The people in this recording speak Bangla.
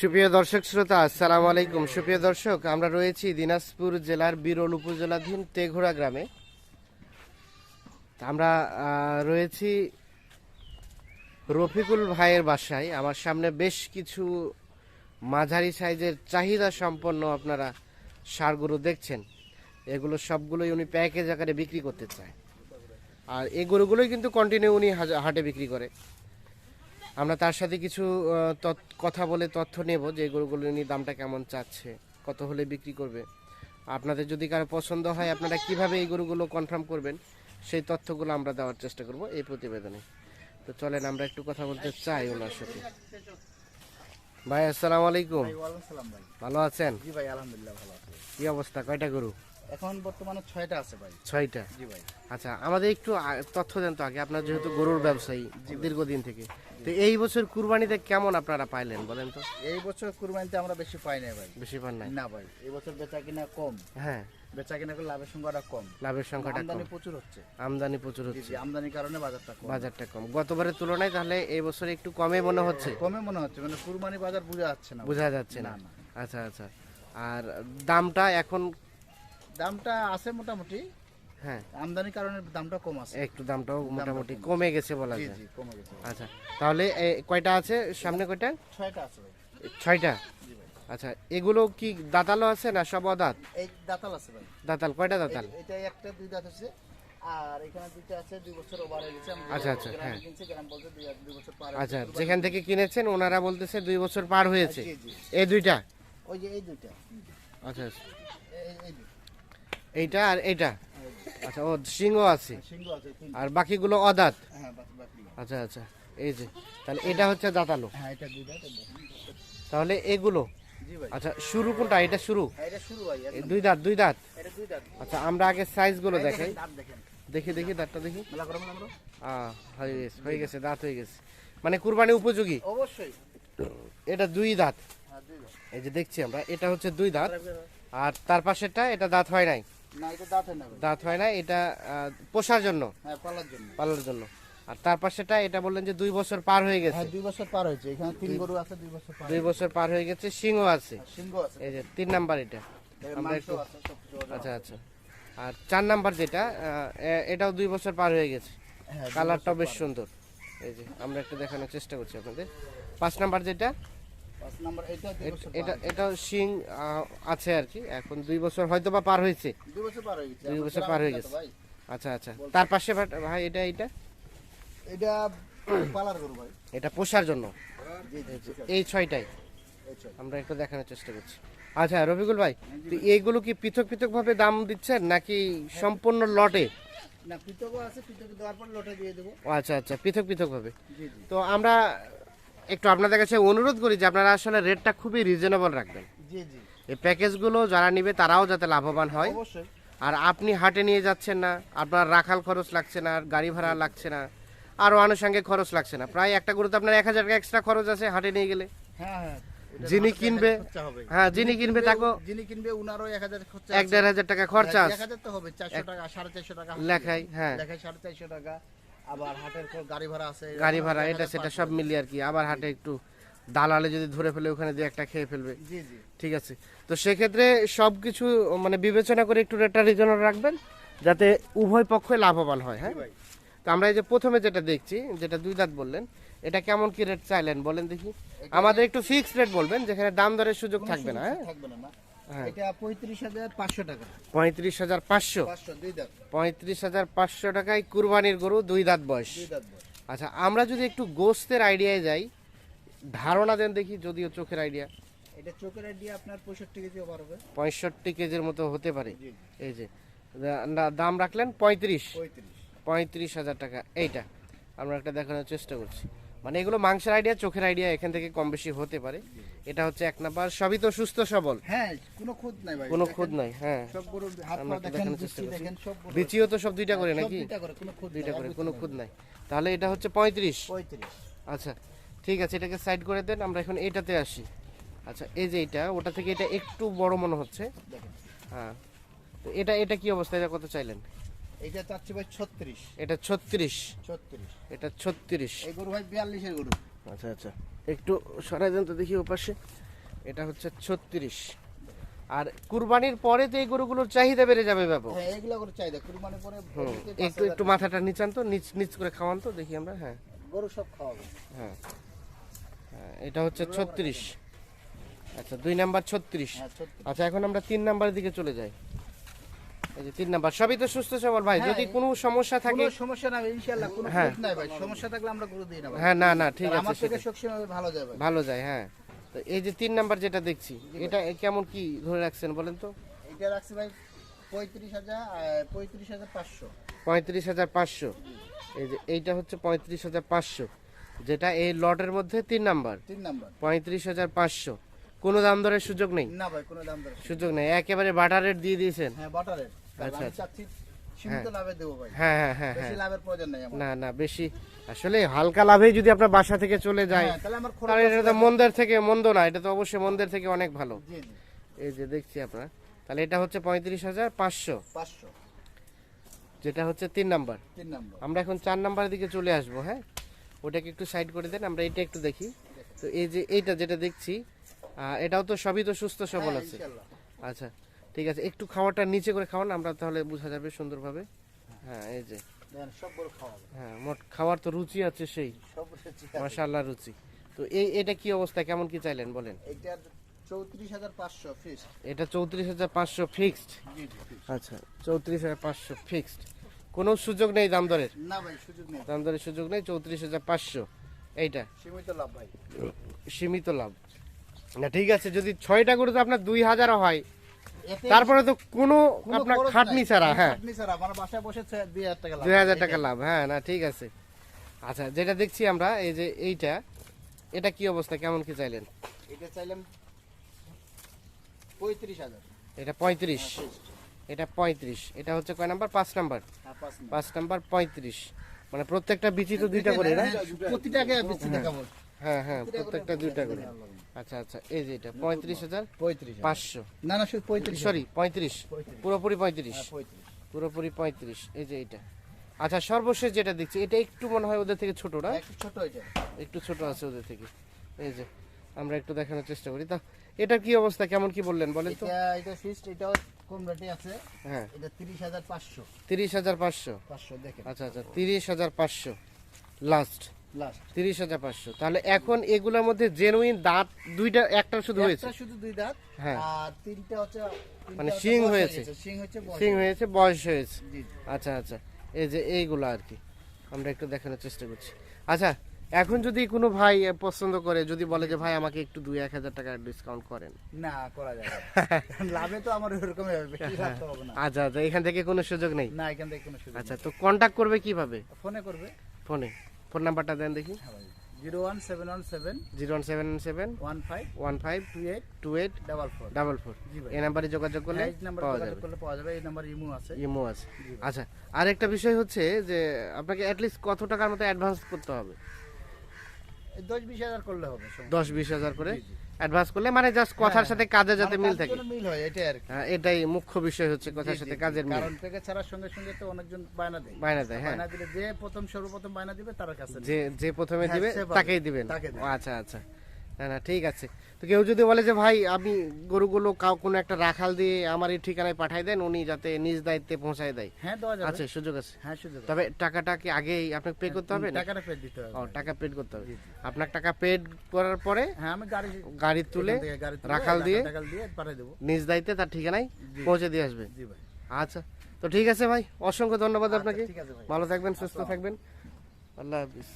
সুপ্রিয় দর্শক শ্রোতা, আসসালামু আলাইকুম। সুপ্রিয় দর্শক, আমরা রয়েছি দিনাজপুর জেলার বিরল উপজেলাধীন তেঘোড়া গ্রামে। আমরা রয়েছি রফিকুল ভাইয়ের বাসায়। আমার সামনে বেশ কিছু মাঝারি সাইজের চাহিদা সম্পন্ন আপনারা সারগুলো দেখছেন। এগুলো সবগুলোই উনি প্যাকেজ আকারে বিক্রি করতে চায়। আর এই গরুগুলোই কিন্তু কন্টিনিউ উনি হাটে বিক্রি করে। আমরা তার সাথে কিছু কথা বলে তথ্য নেব যে গরুগুলো নিয়ে দামটা কেমন চাচ্ছে কত হলে বিক্রি করবে। আপনাদের যদি কারও পছন্দ হয় আপনারা কীভাবে এই গরুগুলো কনফার্ম করবেন সেই তথ্যগুলো আমরা দেওয়ার চেষ্টা করব এই প্রতিবেদনে। তো চলেন আমরা একটু কথা বলতে চাই ওনার সাথে। ভাই আসসালামু আলাইকুম। ভাই। ভালো আছেন? জি ভাই আলহামদুলিল্লাহ ভালো আছি। কি অবস্থা? কয়টা গরু? এখন বর্তমানে ছয়টা আছে ভাই। ছয়টা? জি ভাই। আচ্ছা আমাদের একটু তথ্য দেন তো আগে আপনার যেহেতু গরুর ব্যবসায়ী দীর্ঘদিন থেকে। তো এই বছর কুরবানিতে কেমন আপনারা পাইলেন বলেন তো? এই বছর কুরবানিতে আমরা বেশি পাই নাই ভাই। বেশি পান নাই? না ভাই এই বছর বেচা কিনা কম। হ্যাঁ। বেচা কিনা করে লাভের সংখ্যাটা কম। লাভের সংখ্যাটা আমদানি প্রচুর হচ্ছে। আমদানি প্রচুর হচ্ছে। আমদানির কারণে বাজারটা কম। বাজারটা কম। গতবারের তুলনায় তাহলে এই বছর একটু কমে মনে হচ্ছে? কমে মনে হচ্ছে মানে কুরবানি বাজার বোঝা যাচ্ছে না বোঝা যাচ্ছে না। আচ্ছা আচ্ছা। আর দামটা এখন দামটা আছে মোটামুটি। হ্যাঁ। আমদানির কারণে দামটা কম আছে। একটু দামটাও মোটামুটি কমে গেছে বলা যায়। জি কমে গেছে। আচ্ছা তাহলে কয়টা আছে? সামনে কয়টা? ছয়টা আছে ভাই। ছয়টা? আচ্ছা এগুলো কি দাঁতালো আছে না সব অদাঁত? এই দাতাল আছে ভাই। দাঁতাল কয়টা দাঁতাল? এটা একটা দুই দাঁত আছে। আর এখানে দুইটা আছে দুই বছর ওভার হয়ে গেছে। আচ্ছা, আচ্ছা, হ্যাঁ। বলতে দুই বছর পার আচ্ছা যেখান থেকে কিনেছেন ওনারা বলতেছে দুই বছর পার হয়েছে। এই দুইটা? ওই যে এই দুইটা। আচ্ছা আচ্ছা। এই দুইটা। এইটা আর এইটা? আচ্ছা ও সিংহ আছে। আছে আর বাকিগুলো অদাঁত? হ্যাঁ আচ্ছা আচ্ছা এই যে তাহলে এটা হচ্ছে দাঁতালো। হ্যাঁ। তাহলে এগুলো? আচ্ছা শুরু কোনটা? এটা শুরু? হ্যাঁ, দুই দাঁত দুই দাঁত? আচ্ছা আমরা আগে সাইজগুলো দেখাই। দেখি দেখি দাঁতটা দেখি। হয়ে গেছে হয়ে গেছে দাঁত হয়ে গেছে। মানে কুরবানি উপযোগী? অবশ্যই। এটা দুই দাঁত। হ্যাঁ দুই দাঁত। এই যে দেখছি আমরা এটা হচ্ছে দুই দাঁত। আর তার পাশেরটা এটা দাঁত হয় নাই। না এটা দাঁত হয় না দাঁত হয় এটা পোষার জন্য? হ্যাঁ পালার জন্য। পালার জন্য। আর তার পাশেটা এটা বললেন যে দুই বছর পার হয়ে গেছে। হ্যাঁ দুই বছর পার হয়েছে। এখানে তিন গরু আছে দুই বছর পার দুই বছর পার হয়ে গেছে সিংহ আছে। আর সিংহ আছে। এই যে তিন নাম্বার এটা। আমরা একটু। আচ্ছা আচ্ছা। আর চার নাম্বার যেটা এটাও দুই বছর পার হয়ে গেছে। হ্যাঁ দুই বেশ সুন্দর। এই যে আমরা একটু দেখানোর চেষ্টা করছি আপনাদের। পাঁচ নাম্বার যেটা এটা এট- শিং আছে আর কি। এখন দুই বছর হয়তো বা পার হয়েছে। দুই বছর পার হয়ে গেছে দুই বছর পার হয়ে গেছে। আচ্ছা আচ্ছা। তার পাশে ভাই এটা এটা এটা পালার গরু ভাই। এটা পোষার জন্য। এই ছয়টাই? আমরা একটু দেখানোর চেষ্টা করছি। আচ্ছা রফিকুল ভাই এইগুলো কি পৃথক পৃথক ভাবে দাম দিচ্ছেন নাকি সম্পূর্ণ লটে? না পিতকও আছে পিতক দেওয়ার পর লোটে দিয়ে দেবো। ও আচ্ছা আচ্ছা পৃথক পৃথক ভাবে তো আমরা একটু আপনাদের কাছে অনুরোধ করি যে আপনারা আসলে রেটটা খুবই রিজনেবল রাখবেন। জি জি। এই প্যাকেজগুলো যারা নিবে তারাও যাতে লাভবান হয়। আর আপনি হাটে নিয়ে যাচ্ছেন না আপনার রাখাল খরচ লাগছে না আর গাড়ি ভাড়া লাগছে না আরও আনুষঙ্গিক খরচ লাগছে না। প্রায় একটা গরুতে আপনার এক হাজার টাকা এক্সট্রা খরচ আছে হাটে নিয়ে গেলে। হ্যাঁ হ্যাঁ। এটা যিনি কিনবে হ্যাঁ যিনি কিনবে তাকেও যিনি কিনবে উনারও এক হাজার খরচা এক দেড় হাজার টাকা খরচা এক আছে। হাজার তো হবে চারশো টাকা সাড়ে চারশো টাকা। লেখাই হ্যাঁ। লেখায় সাড়ে চারশো টাকা। আবার হাটের পর গাড়ি ভাড়া আছে গাড়ি ভাড়া এটা সেটা সব মিলিয়ে আর কি। আবার হাটে একটু দালালে যদি ধরে ফেলে ওখানে দিয়ে একটা খেয়ে ফেলবে। জি জি। ঠিক আছে। তো সেক্ষেত্রে সব কিছু মানে বিবেচনা করে একটু রেটটা রিজনেবল রাখবেন যাতে উভয় পক্ষই লাভবান হয় হ্যাঁ? তো আমরা এই যে প্রথমে যেটা দেখছি যেটা দুই দাঁত বললেন এটা কেমন কি রেট চাইলেন বলেন দেখি? আমাদের একটু ফিক্সড রেট বলবেন যেখানে দাম দরের সুযোগ থাকবে না হ্যাঁ? থাকবে না না। হ্যাঁ। এটা পঁয়ত্রিশ হাজার পাঁচশো টাকা। পঁয়ত্রিশ হাজার পাঁচশো? পঁয়ত্রিশ হাজার পাঁচশো টাকায় কুরবানির গরু দুই দাঁত বয়স। আচ্ছা আমরা যদি একটু গোস্তের আইডিয়ায় যাই ধারণা দেন দেখি যদিও চোখের আইডিয়া। এটা চোখের আইডিয়া আপনার পঁয়ষট্টি কেজি পঁয়ষট্টি কেজির মতো হতে পারে। এই যে দাম রাখলেন পঁয়ত্রিশ। পঁয়ত্রিশ হাজার টাকা। এইটা আমরা একটা দেখানোর চেষ্টা করছি। মানে এগুলো মাংসের আইডিয়া চোখের আইডিয়া এখান থেকে কম বেশি হতে পারে। এটা হচ্ছে এক নাম্বার। সবই তো সুস্থ সবল। হ্যাঁ কোনো খুদ নাই ভাই। কোনো খুদ নাই হ্যাঁ। সব গরু হাত পা দেখেন দেখানোর চেষ্টা দৃষ্টি করছি। দেখেন সব বিচিও তো সব দুইটা করে নাকি? দুইটা করে কোনো খুদ দুইটা করে কোনো খুদ নাই। তাহলে এটা হচ্ছে পঁয়ত্রিশ। পঁয়ত্রিশ। আচ্ছা ঠিক আছে এটাকে সাইড করে দেন আমরা এখন এইটাতে আসি। আচ্ছা এই যে এটা ওটা থেকে এটা একটু বড় মনে হচ্ছে। হ্যাঁ তো এটা এটা কি অবস্থা? এটা কত চাইলেন? এইটা চাচ্ছি ভাই ছত্রিশ। এটা ছত্রিশ। ছত্রিশ। এটা ছত্রিশ। এই গরু ভাই বিয়াল্লিশের গরু। আচ্ছা আচ্ছা। একটু সরাই দেন তো দেখি ওপাশে। এটা হচ্ছে ছত্রিশ। আর কুরবানির পরে তো এই গরুগুলোর চাহিদা বেড়ে যাবে ব্যাপক। হ্যাঁ এগুলো চাহিদা। কুরবানি পরে একটু একটু মাথাটা নিচান তো নিচ নিচ করে খাওয়ান তো দেখি আমরা হ্যাঁ। গরু সব খাওয়াবে। হ্যাঁ। হ্যাঁ, এটা হচ্ছে ছত্রিশ। আচ্ছা দুই নাম্বার ছত্রিশ। হ্যাঁ আচ্ছা এখন আমরা তিন নাম্বারের দিকে চলে যাই। এই যে তিন নাম্বার। সবই তো সুস্থ সবল ভাই যদি কোনো সমস্যা থাকে কোনো সমস্যা নাই ইনশাআল্লাহ কোনো হ্যাঁ। খুঁত নাই ভাই। সমস্যা থাকলে আমরা গরু দিই না ভাই। হ্যাঁ না না ঠিক আছে আমার থেকে সবসময় ভালো যায় হ্যাঁ। তো এই যে তিন নাম্বার যেটা দেখছি এটা কেমন কি ধরে রাখছেন বলেন তো? এটা রাখছি ভাই পঁয়ত্রিশ হাজার পঁয়ত্রিশ হাজার পাঁচশো। পঁয়ত্রিশ হাজার পাঁচশো। এই যে এইটা হচ্ছে পঁয়ত্রিশ হাজার পাঁচশো। যেটা এই লটের মধ্যে তিন নাম্বার। তিন নাম্বার। পঁয়ত্রিশ হাজার পাঁচশো। কোনো দাম দরের সুযোগ নেই? না ভাই কোনো দাম দর সুযোগ নেই। একেবারে বাটার রেট দিয়ে দিয়েছেন। হ্যাঁ বাটারের। আচ্ছা, আচ্ছা। চাচ্ছি সীমিত লাভে দেবো ভাই। হ্যাঁ হ্যাঁ হ্যাঁ হ্যাঁ। বেশি লাভের প্রয়োজন নাই আমার। না না বেশি। আসলে হালকা লাভে যদি আপনার বাসা থেকে চলে যায় হ্যাঁ, তাহলে আমার তাহলে এটা তো মন্দের থেকে মন্দ না এটা তো অবশ্যই মন্দের থেকে অনেক ভালো। এই যে দেখছি আপনার তাহলে এটা হচ্ছে পঁয়ত্রিশ হাজার পাঁচশো। পাঁচশো। যেটা হচ্ছে তিন নাম্বার। তিন নাম্বার। আমরা এখন চার নাম্বারের দিকে চলে আসব হ্যাঁ? ওটাকে একটু সাইড করে দেন আমরা এটা একটু দেখি। তো এই যে এইটা যেটা দেখছি এটাও তো সবই তো সুস্থ সবল হ্যাঁ, আছে। আচ্ছা ঠিক আছে একটু খাওয়াটা নিচে করে খাওয়ান আমরা তাহলে বোঝা যাবে সুন্দরভাবে। হ্যাঁ এই যে। হ্যাঁ মোট খাওয়ার তো রুচি আছে সেই। সব রুচি তো এই এটা কি অবস্থা? কেমন কি চাইলেন বলেন। এটা চৌত্রিশ হাজার পাঁচশো ফিক্সড। আচ্ছা চৌত্রিশ হাজার পাঁচশো ফিক্সড কোনো সুযোগ নেই দাম দরের? না ভাই সুযোগ নেই। দাম দরের সুযোগ নেই চৌত্রিশ হাজার পাঁচশো। এইটা? সীমিত লাভ ভাই। সীমিত লাভ। না ঠিক আছে যদি ছয়টা গরু তো আপনার দুই হাজারও হয় তারপরে তো কোনো আপনার খাটনি ছাড়া হ্যাঁ। খাটনি ছাড়া আমার বাসায় বসে টাকা লাভ। টাকা হ্যাঁ না ঠিক আছে। আচ্ছা যেটা দেখছি আমরা এই যে এইটা এটা কি অবস্থা কেমন কি চাইলেন? এটা চাইলাম এটা পঁয়ত্রিশ। fixed। এটা পঁয়ত্রিশ। এটা হচ্ছে কয় নাম্বার? পাঁচ নাম্বার। হ্যাঁ, পাঁচ নাম্বার। পাঁচ নাম্বার পঁয়ত্রিশ। মানে প্রত্যেকটা বিচি তো দুইটা করে না? হ্যাঁ, প্রতিটাকে বেশি দেখাবো হ্যাঁ হ্যাঁ প্রত্যেকটা দুইটা করে। আচ্ছা আচ্ছা এই যে এটা পঁয়ত্রিশ হাজার পঁয়ত্রিশ পাঁচশো। না না শুধু পঁয়ত্রিশ সরি পঁয়ত্রিশ। পুরোপুরি পঁয়ত্রিশ। হ্যাঁ, পঁয়ত্রিশ। পুরোপুরি পঁয়ত্রিশ এই যে এটা। আচ্ছা সর্বশেষ যেটা দেখছি এটা একটু মনে হয় ওদের থেকে ছোট না? একটু ছোট একটু ছোট আছে ওদের থেকে। এই যে আমরা একটু দেখানোর চেষ্টা করি। তা এটার কি অবস্থা? কেমন কি বললেন বলেন তো। এটা এটা ফিক্সড এটাও কম রেটে আছে। হ্যাঁ। এটা তিরিশ হাজার পাঁচশো। তিরিশ হাজার পাঁচশো। পাঁচশো দেখেন। আচ্ছা আচ্ছা তিরিশ হাজার পাঁচশো। লাস্ট লাস্ট তিরিশ হাজার পাঁচশো। তাহলে এখন এগুলোর মধ্যে জেনুইন দাঁত দুইটা একটা শুধু হয়েছে? শুধু দুই দাঁত হ্যাঁ। আর তিনটা হচ্ছে মানে শিং হয়েছে। শিং সিং হয়েছে বয়স হয়েছে। আচ্ছা আচ্ছা। এই যে এইগুলো আর কি। আমরা একটু দেখানোর চেষ্টা করছি। আচ্ছা এখন যদি কোনো ভাই পছন্দ করে যদি বলে যে ভাই আমাকে একটু দুই এক হাজার টাকা ডিসকাউন্ট করেন। না করা যাবে। লাভে তো আমার না। আচ্ছা আচ্ছা এখান থেকে কোনো সুযোগ নেই? না এখান থেকে কোনো সুযোগ আচ্ছা তো কন্টাক্ট করবে কীভাবে? ফোনে করবে। ফোনে? ফোন নাম্বারটা দেন দেখি। Zero one seven one seven zero one seven seven one five one five two eight two eight double four. Double four এই নাম্বারে যোগাযোগ করলে পাওয়া যাবে। করলে পাওয়া যাবে এই নাম্বার ইমো আছে। ইমো আছে। আচ্ছা আর একটা বিষয় হচ্ছে যে আপনাকে অ্যাটলিস্ট কত টাকার মতো অ্যাডভান্স করতে হবে? এই দশ বিশ হাজার করলে হবে। দশ বিশ হাজার করে। অ্যাডভান্স করলে মানে জাস্ট কথার সাথে কাজে যাতে মানে মিল থাকে। মিল হয় এটাই আর হ্যাঁ, এটাই মুখ্য বিষয় হচ্ছে কথার সাথে কাজের মিল। কারণ থেকে ছাড়ার সঙ্গে সঙ্গে তো অনেকজন বায়না দেয়। বায়না দেয় হ্যাঁ। বায়না দিলে যে প্রথম সর্বপ্রথম বায়না দিবে তার কাছে যে যে প্রথমে হ্যাঁ, দিবে তাকেই দিবেন। তাকে আচ্ছা আচ্ছা। না না ঠিক আছে। তো কেউ যদি বলে যে ভাই আপনি গরুগুলো কাউ কোনো একটা রাখাল দিয়ে আমার এই ঠিকানায় পাঠাই দেন উনি যাতে নিজ দায়িত্বে পৌঁছায় দেয়। হ্যাঁ দেওয়া যাবে। আছে সুযোগ আছে। হ্যাঁ সুযোগ তবে টাকাটা কি আগেই আপনাকে পে করতে হবে না টাকাটা পেড দিতে হবে। ও টাকা পেড করতে হবে। আপনার টাকা পেড করার পরে হ্যাঁ আমি গাড়ি গাড়ি তুলে রাখাল দিয়ে টাকাল দিয়ে পাঠিয়ে দেবো। নিজ দায়িত্বে তার ঠিকানায় পৌঁছে দিয়ে আসবে। জি ভাই। আচ্ছা তো ঠিক আছে ভাই অসংখ্য ধন্যবাদ আপনাকে। আছে ভাই। ভালো থাকবেন সুস্থ থাকবেন। আল্লাহ হাফিজ।